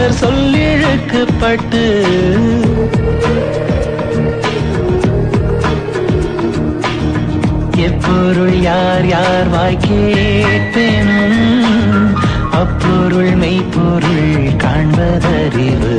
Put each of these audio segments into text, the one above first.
அவர் சொல்லிழுக்கப்பட்டு எப்பொருள் யார் யார் வாய் கேட்பேனும் அப்பொருள் மெய்ப்பொருள் காண்பதறிவு.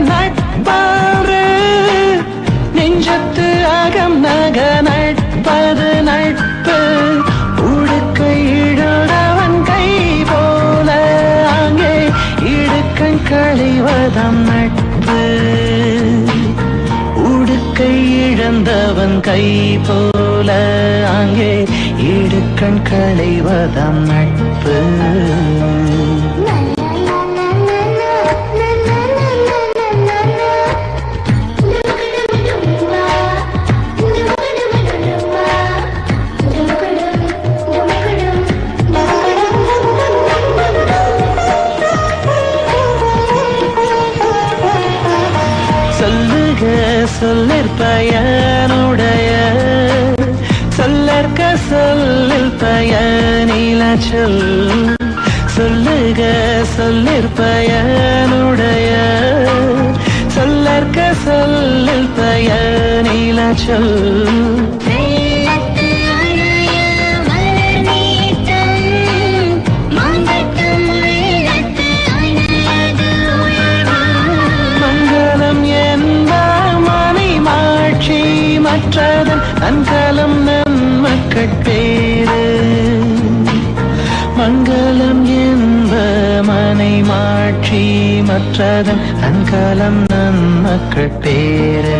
நட்பது நெஞ்சத்து அகம் நக நட்பது நட்பு உடுக்கை இழுடவன் கை போல அங்கே இடுக்கண் கழிவதம் நட்பு. உடுக்கை இழந்தவன் கை போல அங்கே இடுக்கண் களைவதம் நட்பு. சொல்லுக சொல்லிற்பயனுடைய சொல்லற்க சொல்லில் பயனில சொல் சொல்லுக சொல்லிற்பயனுடைய சொல்லற்க சொல்லில் பயனில சொல். மற்றதன் அன்கலம் நன்மக்கட்பேரு மங்களம் என்ப மனை மாற்றி மற்றதன் அன்கலம் நன்மக்கட்பேரு